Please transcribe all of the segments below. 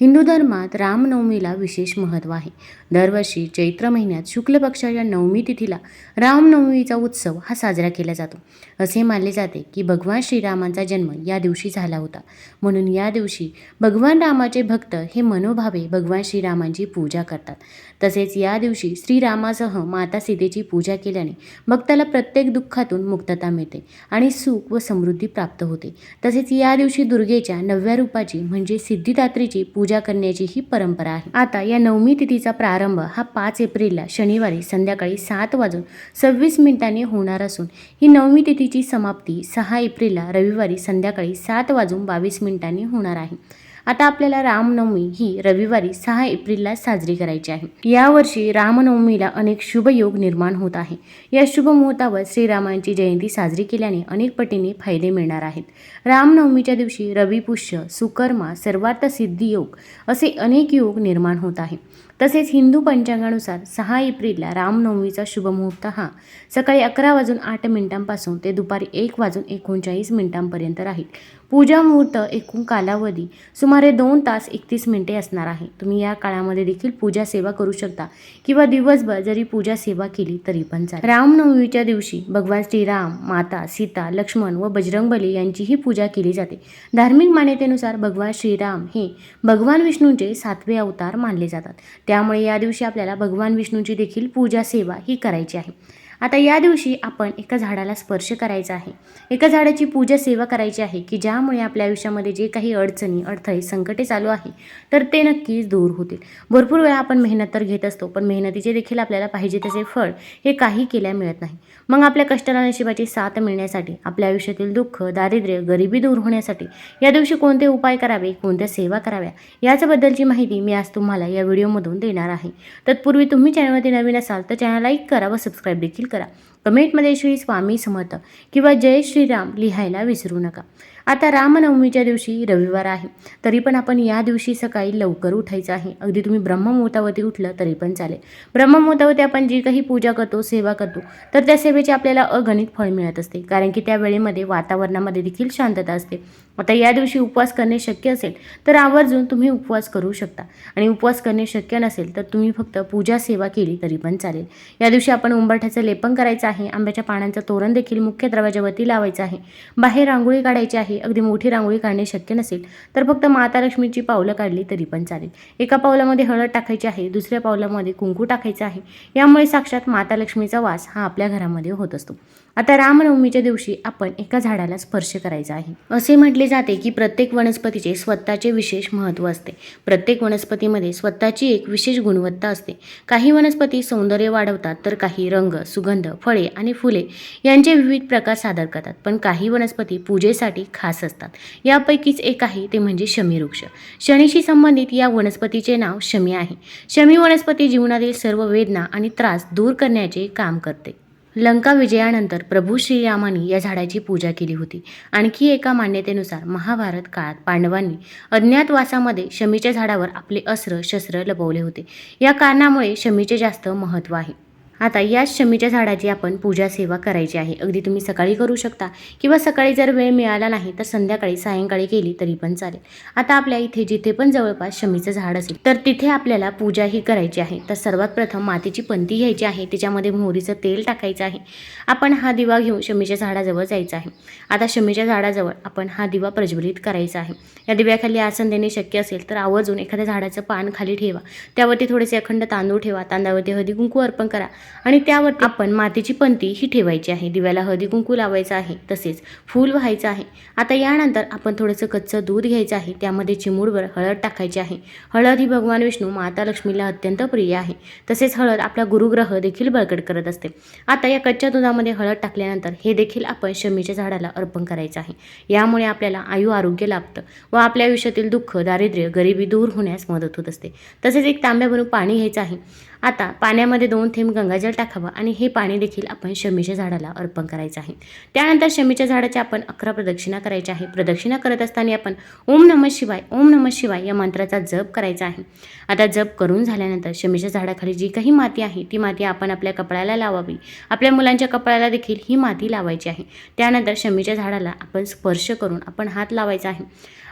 हिंदू धर्मात रामनवमीला विशेष महत्त्व आहे. दरवर्षी चैत्र महिन्यात शुक्ल पक्षाच्या नवमी तिथीला रामनवमीचा उत्सव हा साजरा केला जातो. असे मानले जाते की भगवान श्रीरामांचा जन्म या दिवशी झाला होता. म्हणून या दिवशी भगवान रामाचे भक्त हे मनोभावे भगवान श्रीरामांची पूजा करतात. तसेच या दिवशी श्रीरामासह माता सीतेची पूजा केल्याने भक्ताला प्रत्येक दुःखातून मुक्तता मिळते आणि सुख व समृद्धी प्राप्त होते. तसेच या दिवशी दुर्गेच्या नवव्या रूपाची म्हणजे सिद्धिदात्रीची पूजा पूजा करण्याची ही परंपरा आहे. आता या नवमी तिथीचा प्रारंभ हा पाच एप्रिलला शनिवारी संध्याकाळी सात वाजून सव्वीस मिनिटांनी होणार असून ही नवमी तिथीची समाप्ती सहा एप्रिलला रविवारी संध्याकाळी सात वाजून बावीस मिनिटांनी होणार आहे. आता आपल्याला रामनवमी ही रविवारी सहा एप्रिलला साजरी करायची आहे. यावर्षी रामनवमीला अनेक शुभ योग निर्माण होत आहे. या शुभ मुहूर्तावर श्रीरामांची जयंती साजरी केल्याने अनेक पटीने फायदे मिळणार आहेत. रामनवमीच्या दिवशी रवी पुष्य सुकर्मा सर्वार्थ सिद्धी योग असे अनेक योग निर्माण होत आहे. तसेच हिंदू पंचांगानुसार सहा एप्रिलला रामनवमीचा शुभमुहूर्त हा. सकाळी अकरा वाजून आठ मिनिटांपासून ते दुपारी एक वाजून एकोणचाळीस मिनिटांपर्यंत राहील. पूजा मुहूर्त एकूण कालावधी सुमारे दोन तास एकतीस मिनिटे असणार आहे. तुम्ही या काळामध्ये देखील पूजा सेवा करू शकता किंवा दिवसभर जरी पूजा सेवा केली तरी पण चालेल. रामनवमीच्या दिवशी भगवान श्रीराम माता सीता लक्ष्मण व बजरंगबली यांचीही पूजा केली जाते. धार्मिक मान्यतेनुसार भगवान श्रीराम हे भगवान विष्णूंचे सातवे अवतार मानले जातात. त्यामुळे या दिवशी आपल्याला भगवान विष्णूची देखील पूजा सेवा ही करायची आहे. आता या दिवशी आपण एका झाडाला स्पर्श करायचा आहे. एका झाडाची पूजा सेवा करायची आहे की ज्यामुळे आपल्या आयुष्यामध्ये जे काही अडचणी अडथळे संकटे चालू आहे तर ते नक्कीच दूर होतील. भरपूर वेळा आपण मेहनत तर घेत असतो पण मेहनतीचे देखील आपल्याला पाहिजे तसे फळ हे काही केल्या मिळत नाही. मग आपल्या कष्टाला नशिबाची साथ मिळण्यासाठी आपल्या आयुष्यातील दुःख दारिद्र्य गरिबी दूर होण्यासाठी या दिवशी कोणते उपाय करावे कोणत्या सेवा कराव्या याच्याबद्दलची माहिती मी आज तुम्हाला या व्हिडिओमधून देणार आहे. तत्पूर्वी तुम्ही चॅनलमध्ये नवीन असाल तर चॅनल लाईक करा व सबस्क्राईब देखील करा. कमेंटमध्ये श्री स्वामी समर्थ किंवा जय श्रीराम लिहायला विसरू नका. आता रामनवमीच्या दिवशी रविवार आहे तरी पण आपण या दिवशी सकाळी लवकर उठायचं आहे. अगदी तुम्ही ब्रह्ममुहूर्तावरती उठलं तरी पण चालेल. ब्रह्ममुहूर्तावरती आपण जी काही पूजा करतो सेवा करतो तर त्या सेवेचे आपल्याला अगणित फळ मिळत असते. कारण की त्या वेळेमध्ये वातावरणामध्ये देखील शांतता असते. आता या दिवशी उपवास करणे शक्य असेल तर आवर्जून तुम्ही उपवास करू शकता. आणि उपवास करणे शक्य नसेल तर तुम्ही फक्त पूजा सेवा केली तरी पण चालेल. या दिवशी आपण उंबरठ्याचं लेपन करायचं आहे. आंब्याच्या पानांचं तोरण देखील मुख्य दरवाजावरती लावायचं आहे. बाहेर रांगोळी काढायची आहे. अगदी मोठी रांगोळी काढणे शक्य नसेल तर फक्त माता लक्ष्मीची पावलं काढली तरी पण चालेल. एका पावलामध्ये हळद टाकायची आहे दुसऱ्या पावलामध्ये कुंकू टाकायचं आहे. यामुळे साक्षात माता लक्ष्मीचा वास हा आपल्या घरामध्ये होत असतो. आता रामनवमीच्या दिवशी आपण एका झाडाला स्पर्श करायचा आहे. असे म्हटले जाते की प्रत्येक वनस्पतीचे स्वतःचे विशेष महत्त्व असते. प्रत्येक वनस्पतीमध्ये स्वतःची एक विशेष गुणवत्ता असते. काही वनस्पती सौंदर्य वाढवतात तर काही रंग सुगंध फळे आणि फुले यांचे विविध प्रकार सादर करतात. पण काही वनस्पती पूजेसाठी खास असतात. यापैकीच एक आहे ते म्हणजे शमीवृक्ष. शनीशी संबंधित या वनस्पतीचे नाव शमी आहे. शमी वनस्पती जीवनातील सर्व वेदना आणि त्रास दूर करण्याचे काम करते. लंका विजयानंतर प्रभू श्रीरामांनी या झाडाची पूजा केली होती. आणखी एका मान्यतेनुसार महाभारत काळात पांडवांनी अज्ञातवासामध्ये शमीच्या झाडावर आपले अस्त्र शस्त्र लपवले होते. या कारणामुळे शमीचे जास्त महत्त्व आहे. आता या शमीच्या झाडाची आपण पूजा सेवा करायची आहे. अगदी तुम्ही सकाळी करू शकता किंवा सकाळी जर वेळ मिळाला नाही तर संध्याकाळी सायंकाळी केली तरी पण चालेल. आता आपल्या इथे जिथे पण जवळपास शमीचं झाड असेल तर तिथे आपल्याला पूजा ही करायची आहे. तर सर्वात प्रथम मातीची पंती घ्यायची आहे. त्याच्यामध्ये मोहरीचं तेल टाकायचं आहे. आपण हा दिवा घेऊन शमीच्या झाडाजवळ जायचं आहे. आता शमीच्या झाडाजवळ आपण हा दिवा प्रज्वलित करायचा आहे. या दिव्याखाली आसन देणे शक्य असेल तर आवर्जून एखाद्या झाडाचं पान खाली ठेवा. त्यावरती थोडेसे अखंड तांदूळ ठेवा. तांदळावरती हळदी कुंकू अर्पण करा. आणि त्यावर आपण मातीची पंती ही ठेवायची आहे. दिव्याला हळदी कुंकू लावायचं आहे. तसेच फूल व्हायचं आहे. आता यानंतर आपण थोडंसं कच्चं दूध घ्यायचं आहे. त्यामध्ये चिमूडभर हळद टाकायची आहे. हळद ही भगवान विष्णू माता लक्ष्मीला अत्यंत प्रिय आहे. तसेच हळद आपला गुरुग्रह देखील बळकट करत असते. आता या कच्च्या दुधामध्ये हळद टाकल्यानंतर हे देखील आपण शमीच्या झाडाला अर्पण करायचं आहे. यामुळे आपल्याला आयु आरोग्य लाभतं व आपल्या आयुष्यातील दुःख दारिद्र्य गरिबी दूर होण्यास मदत होत असते. तसेच एक तांब्या भरून पाणी घ्यायचं आहे. आता पाण्यामध्ये दोन थेंब गंगाजल टाकावं आणि हे पाणी देखील आपण शमीच्या झाडाला अर्पण करायचं आहे. त्यानंतर शमीच्या झाडाच्या आपण अकरा प्रदक्षिणा करायच्या आहे. प्रदक्षिणा करत असताना आपण ओम नम शिवाय ओम नम शिवाय या मंत्राचा जप करायचा आहे. आता जप करून झाल्यानंतर शमीच्या झाडाखाली जी काही माती आहे ती माती आपण आपल्या कपड्याला लावावी. आपल्या मुलांच्या कपड्याला देखील ही माती लावायची आहे. त्यानंतर शमीच्या झाडाला आपण स्पर्श करून आपण हात लावायचा आहे.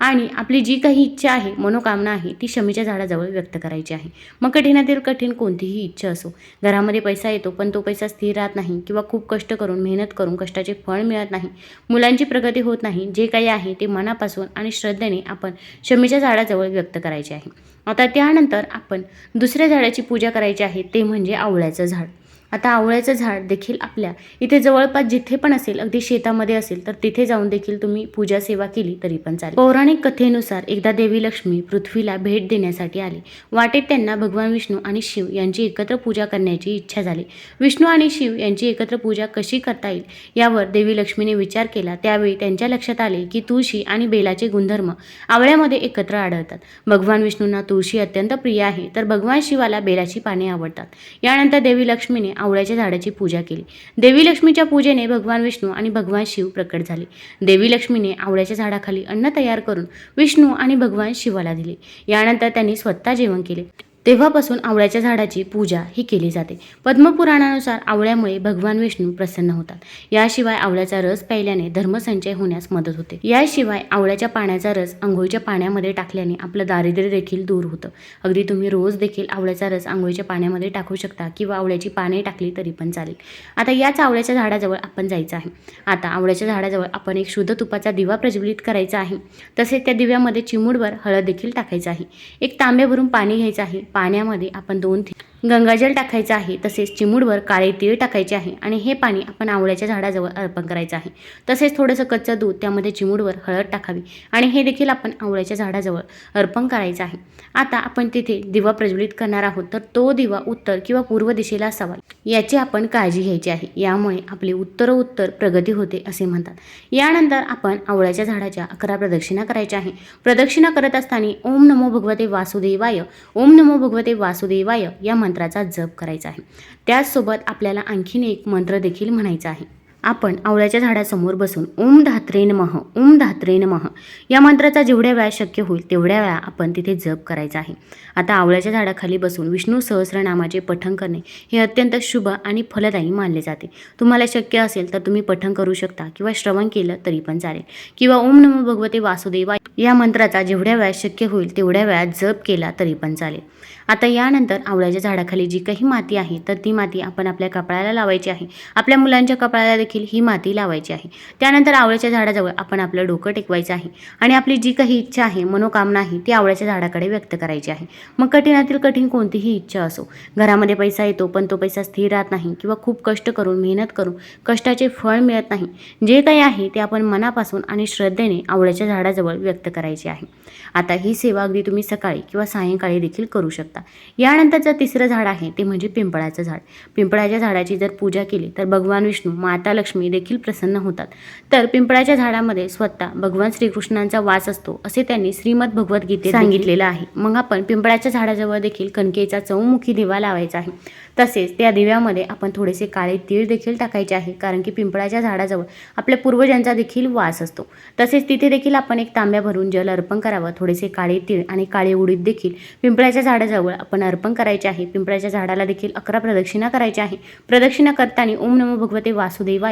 आणि आपली जी काही इच्छा आहे मनोकामना आहे ती शमीच्या झाडाजवळ व्यक्त करायची आहे. मग कठीणातील कठीण कोणतीही इच्छा असो. घरामध्ये पैसा येतो पण तो पैसा स्थिर राहत नाही किंवा खूप कष्ट करून मेहनत करून कष्टाचे फळ मिळत नाही. मुलांची प्रगती होत नाही. जे काही आहे ते मनापासून आणि श्रद्धेने आपण शमीच्या झाडाजवळ व्यक्त करायचे आहे. आता त्यानंतर आपण दुसऱ्या झाडाची पूजा करायची आहे ते म्हणजे आवळ्याचं झाड. आता आवळ्याचं झाड देखील आपल्या इथे जवळपास जिथे पण असेल अगदी शेतामध्ये असेल तर तिथे जाऊन देखील तुम्ही पूजा सेवा केली तरी पण चालेल. पौराणिक कथेनुसार एकदा देवी लक्ष्मी पृथ्वीला भेट देण्यासाठी आली. वाटेत त्यांना भगवान विष्णू आणि शिव यांची एकत्र पूजा करण्याची इच्छा झाली. विष्णू आणि शिव यांची एकत्र पूजा कशी करता येईल यावर देवी लक्ष्मीने विचार केला. त्यावेळी त्यांच्या लक्षात आले की तुळशी आणि बेलाचे गुणधर्म आवळ्यामध्ये एकत्र आढळतात. भगवान विष्णूंना तुळशी अत्यंत प्रिय आहे तर भगवान शिवाला बेलाची पाने आवडतात. यानंतर देवी लक्ष्मीने आवळ्याच्या झाडाची पूजा केली. देवी लक्ष्मीच्या पूजेने भगवान विष्णू आणि भगवान शिव प्रकट झाले. देवी लक्ष्मीने आवळ्याच्या झाडाखाली अन्न तयार करून विष्णू आणि भगवान शिवाला दिले. यानंतर त्यांनी स्वतः जेवण केले. तेव्हापासून आवळ्याच्या झाडाची पूजा ही केली जाते. पद्मपुराणानुसार आवळ्यामुळे भगवान विष्णू प्रसन्न होतात. याशिवाय आवळ्याचा रस प्यायल्याने धर्मसंचय होण्यास मदत होते. याशिवाय आवळ्याच्या पाण्याचा रस आंघोळीच्या पाण्यामध्ये टाकल्याने आपलं दारिद्र्य देखील दूर होतं. अगदी तुम्ही रोज देखील आवळ्याचा रस आंघोळीच्या पाण्यामध्ये टाकू शकता किंवा आवळ्याची पाने टाकली तरी पण चालेल. आता याच आवळ्याच्या झाडाजवळ आपण जायचं आहे. आता आवळ्याच्या झाडाजवळ आपण एक शुद्ध तुपाचा दिवा प्रज्वलित करायचा आहे. तसेच त्या दिव्यामध्ये चिमूडभर हळद देखील टाकायचं आहे. एक तांबे भरून पाणी घ्यायचं आहे. पाण्यामध्ये आपण दोन थेंब गंगाजल टाकायचं आहे तसेच चिमूडवर काळे तीळ टाकायचे आहे आणि हे पाणी आपण आवळ्याच्या झाडाजवळ अर्पण करायचं आहे. तसेच थोडंसं कच्चं दूध त्यामध्ये चिमूडवर हळद टाकावी आणि हे देखील आपण आवळ्याच्या झाडाजवळ अर्पण करायचं आहे. आता आपण तिथे दिवा प्रज्वलित करणार आहोत तर तो दिवा उत्तर किंवा पूर्व दिशेला असावा. याची आपण काळजी घ्यायची आहे. यामुळे आपली उत्तरोत्तर प्रगती होते असे म्हणतात. यानंतर आपण आवळ्याच्या झाडाच्या अकरा प्रदक्षिणा करायच्या आहे. प्रदक्षिणा करत असताना ओम नमो भगवते वासुदेवाय ओम नमो भगवते वासुदेवाय या मंत्राचा जप करायचा आहे. त्याचसोबत आपल्याला आणखीन एक मंत्र देखील म्हणायचा आहे. आपण आवळ्याच्या झाडासमोर बसून ओम धात्रेन मह ओम धात्रेन मह या मंत्राचा जेवढ्या वेळा शक्य होईल तेवढ्या वेळा आपण तिथे जप करायचा आहे. आता आवळ्याच्या झाडाखाली बसून विष्णू सहस्रनामाचे पठण करणे हे अत्यंत शुभ आणि फलदायी मानले जाते. तुम्हाला शक्य असेल तर तुम्ही पठण करू शकता किंवा श्रवण केलं तरी पण चालेल. किंवा ओम नमो भगवते वासुदेवा या मंत्राचा जेवढ्या वेळा शक्य होईल तेवढ्या वेळात जप केला तरी पण चालेल. आता यानंतर आवळ्याच्या झाडाखाली जी काही माती आहे तर ती माती आपण आपल्या कपाळाला लावायची आहे. आपल्या मुलांच्या कपाळाला देखील ही माती लावायची आहे. त्यानंतर आवळ्याच्या झाडाजवळ आपण आपलं डोकं टेकवायचं आहे. आणि आपली जी काही इच्छा आहे मनोकामना आहे ती आवळ्याच्या झाडाकडे व्यक्त करायची आहे. मग कठीणातील कठीण कोणतीही इच्छा असो घरामध्ये पैसा येतो पण तो पैसा स्थिर राहत नाही किंवा खूप कष्ट करून मेहनत करून कष्टाचे फळ मिळत नाही जे काही आहे ते आपण मनापासून आणि श्रद्धेने आवळ्याच्या झाडाजवळ व्यक्त करायचे आहे. आता ही सेवा अगदी तुम्ही सकाळी किंवा सायंकाळी देखील करू शकता. यानंतरचं तिसरं झाड आहे ते म्हणजे पिंपळाचं झाड. पिंपळाच्या झाडाची जर पूजा केली तर भगवान विष्णू माता लक्ष्मी देखील प्रसन्न होतात. तर पिंपळाच्या झाडामध्ये स्वतः भगवान श्रीकृष्णांचा वास असतो असे त्यांनी श्रीमद भगवद्गीतेत सांगितलेलं आहे. मग आपण पिंपळाच्या झाडाजवळ देखील कणकेचा चौमुखी दिवा लावायचा आहे. तसेच त्या दिव्यामध्ये आपण थोडेसे काळे तीळ देखील टाकायचे आहे कारण की पिंपळाच्या झाडाजवळ आपल्या पूर्वजांचा देखील वास असतो. तसेच तिथे देखील आपण एक तांब्या भरून जल अर्पण करावं थोडेसे काळे तीळ आणि काळे उडीद देखील पिंपळाच्या झाडाजवळ आपण अर्पण करायचे आहे. पिंपळाच्या झाडाला देखील अकरा प्रदक्षिणा करायच्या आहे. प्रदक्षिणा करताना ओम नमो भगवते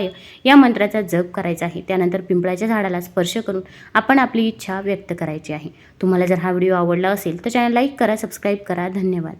शिवाय या मंत्राचा जप करायचा आहे. त्यानंतर पिंपळाच्या झाडाला स्पर्श करून आपण आपली इच्छा व्यक्त करायची आहे. तुम्हाला जर हा व्हिडिओ आवडला असेल तर चॅनल लाईक करा सबस्क्राईब करा. धन्यवाद.